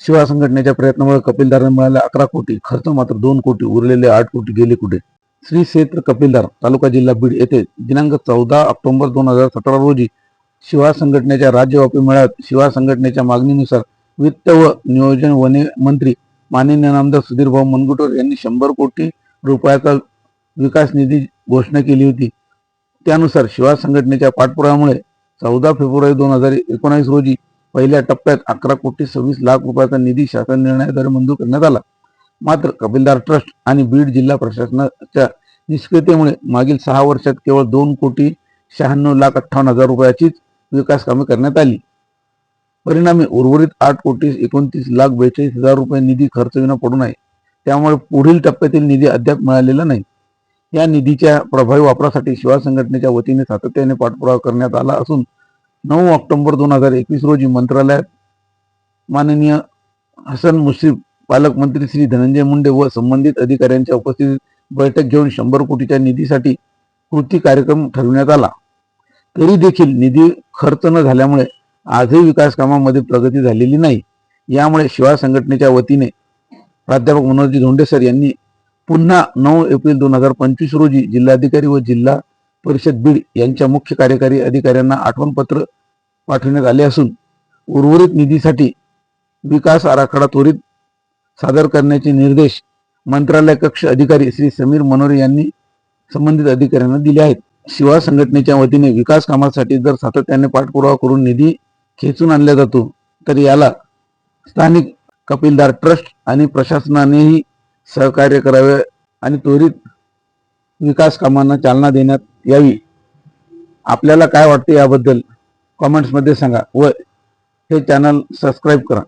शिवा संघटनेच्या प्रयत्नामुळे कपिलदारांना मिळाले अकरा कोटी खर्च मात्र दोन कोटी उरलेले आठ कोटी गेले कुठे? श्री क्षेत्र कपिलदार तालुका जिल्हा बीड येथे दिनांक चौदा ऑक्टोबर दोन हजार सतरा रोजी शिवा संघटनेच्या राज्यव्यापी मेळाव्यात शिवा संघटनेच्या मागणीनुसार वित्त व नियोजन वने मंत्री माननीय नामदार सुधीरभाऊ भाऊ यांनी शंभर कोटी रुपयाचा विकास निधी घोषणा केली होती. त्यानुसार शिवा संघटनेच्या पाठपुराव्यामुळे चौदा फेब्रुवारी दोन हजार एकोणावीस रोजी पहिल्या टप्प्यात अकरा कोटी सव्वीस लाख रुपयाचा निधी शासन निर्णयाद्वारे मंजूर करण्यात आला. मात्र कपिलदार ट्रस्ट आणि बीड जिल्हा प्रशासनाच्या निष्क्रियतेमुळे मागील सहा वर्षात केवळ दोन कोटी शहाण्णव लाख अठ्ठावन्न हजार रुपयाचीच विकास कामे करण्यात आली. परिणामी उर्वरित आठ कोटी एकोणतीस लाख बेचाळीस हजार रुपये निधी खर्च विना पडून आहे त्यामुळे पुढील टप्प्यातील निधी अद्याप मिळालेला नाही. या निधीच्या प्रभावी वापरासाठी शिवा संघटनेच्या वतीने सातत्याने पाठपुरावा करण्यात आला असून नऊ ऑक्टोबर दोन हजार एकवीस रोजी मंत्रालयात माननीय हसन मुश्रीफ पालकमंत्री श्री धनंजय मुंडे व संबंधित अधिकाऱ्यांच्या उपस्थितीत बैठक घेऊन शंभर कोटीच्या निधीसाठी कृती कार्यक्रम ठरविण्यात आला. तरी देखील निधी खर्च न झाल्यामुळे आजही विकास कामामध्ये प्रगती झालेली नाही. यामुळे शिवाय संघटनेच्या वतीने प्राध्यापक मनोजी धोंडे सर यांनी पुन्हा नऊ एप्रिल दोन हजार पंचवीस रोजी जिल्हाधिकारी व जिल्हा परिषद बीड यांच्या मुख्य कार्यकारी अधिकाऱ्यांना आठवण पत्र पाठवण्यात आले असून उर्वरित निधीसाठी विकास आराखडा त्वरित सादर करण्याचे निर्देश मंत्रालय कक्ष अधिकारी श्री समीर मनोरे यांनी संबंधित अधिकाऱ्यांना दिले आहेत. शिवा संघटनेच्या वतीने विकास कामासाठी जर सातत्याने पाठपुरावा करून निधी खेचून आणला जातो तर याला स्थानिक कपिलदार ट्रस्ट आणि प्रशासनानेही सहकार्य करावे आणि त्वरित विकास कामांना चालना देण्यात यावी. आपल्याला काय वाटते याबद्दल? कमेंट्समध्ये सांगा व हे चॅनल सबस्क्राईब करा.